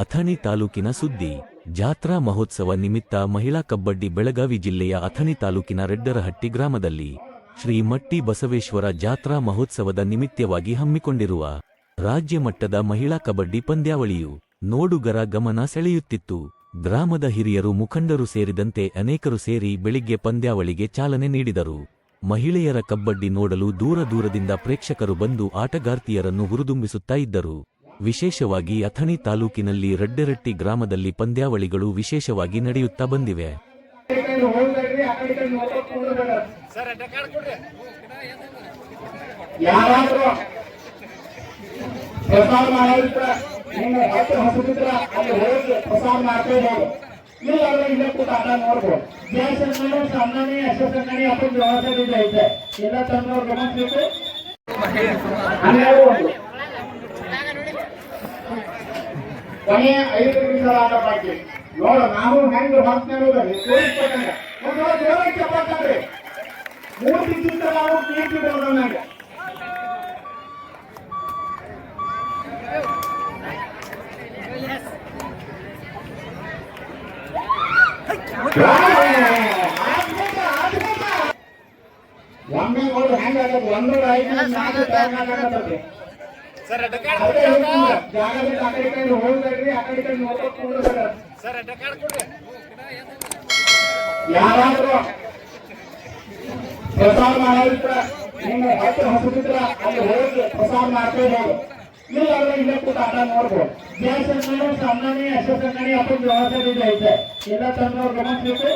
ಅಥಣಿ ತಾಲೂಕಿನ ಸುದ್ದಿ. ಜಾತ್ರಾ ಮಹೋತ್ಸವ ನಿಮಿತ್ತ ಮಹಿಳಾ ಕಬ್ಬಡ್ಡಿ ಬೆಳಗಾವಿ ಜಿಲ್ಲೆಯ ಅಥಣಿ ತಾಲೂಕಿನ ರೆಡ್ಡರಹಟ್ಟಿ ಗ್ರಾಮದಲ್ಲಿ ಶ್ರೀ ಮಟ್ಟಿ ಬಸವೇಶ್ವರ ಜಾತ್ರಾ ಮಹೋತ್ಸವದ ನಿಮಿತ್ತವಾಗಿ ಹಮ್ಮಿಕೊಂಡಿರುವ ರಾಜ್ಯ ಮಟ್ಟದ ಮಹಿಳಾ ಕಬಡ್ಡಿ ಪಂದ್ಯಾವಳಿಯು ನೋಡುಗರ ಗಮನ ಸೆಳೆಯುತ್ತಿತ್ತು. ಗ್ರಾಮದ ಹಿರಿಯರು ಮುಖಂಡರು ಸೇರಿದಂತೆ ಅನೇಕರು ಸೇರಿ ಬೆಳಿಗ್ಗೆ ಪಂದ್ಯಾವಳಿಗೆ ಚಾಲನೆ ನೀಡಿದರು. ಮಹಿಳೆಯರ ಕಬ್ಬಡ್ಡಿ ನೋಡಲು ದೂರ ದೂರದಿಂದ ಪ್ರೇಕ್ಷಕರು ಬಂದು ಆಟಗಾರ್ತಿಯರನ್ನು ಹುರಿದುಂಬಿಸುತ್ತಾ ಇದ್ದರು. ವಿಶೇಷವಾಗಿ ಅಥಣಿ ತಾಲೂಕಿನಲ್ಲಿ ರಡ್ಡೆರಟ್ಟಿ ಗ್ರಾಮದಲ್ಲಿ ಪಂದ್ಯಾವಳಿಗಳು ವಿಶೇಷವಾಗಿ ನಡೆಯುತ್ತಾ ಬಂದಿವೆ. ಹೋಗ್ಬೇಡ್ರಿ ಕೊನೆಯ ಐದು ನಿಮಿಷದ ಆಟ ಬಾಕಿ ನೋಡ ನಾವು ಹೆಂಗ್ ಹೊರತೇನೋದ್ರಿ ತೋರಿಸ್ಬೇಕಂಗ ಒಂದು ದೇವರಿಗೆ ಚಪ್ಪಾಳ್ತಾನ್ರಿ ಮೂರು ದಿವಸದಿಂದ ನಾವು ಕೀರ್ತಿ ಬರೋದಂಗ ಒಮ್ಮೆ ನೋಡ್ರಿ ಹೆಂಗಾಗದು ಒಂದೂರ ಐದು ನಾಲ್ಕು ಆಗತ್ತೆ ಅದೇ ಹೇಳ್ತೀನಿ, ಜಾಗದಲ್ಲಿ ಆ ಕಡೆ ಈ ಕಡೆ ಹೋಗ್ಬೇಡ್ರಿ ಆ ಕಡೆ ಈ ಕಡೆ ನೋಡ್ಕೊಂಡ್ ಕೂಡ್ಬೇಡ್ರಿ. ಯಾರಾದ್ರೂ ಪ್ರಸಾರ ಮಾಡೋದಿದ್ರ ನಿಮ್ಮ ಹತ್ರ ಹಸುತ್ತಿದ್ರ ಅಲ್ಲಿ ಹೋಗಿ ಪ್ರಸಾರ ಮಾಡ್ಕೋಬಹುದು ಇಲ್ಲ ಅಂದ್ರೆ ಇಲ್ಲೇ ಕೂತ ಆಟ ನೋಡ್ಬೋದು. ಜಯ ಸಂಘ ಸಣ್ಣನೇ ಅಶ್ವಸಂಗಣಿ ಅಪ್ಪನ ಜವಾಬ್ದಾರಿ ಎಲ್ಲ ತಂದವ್ರು ಗಮನಿಸ್ಬೇಕು.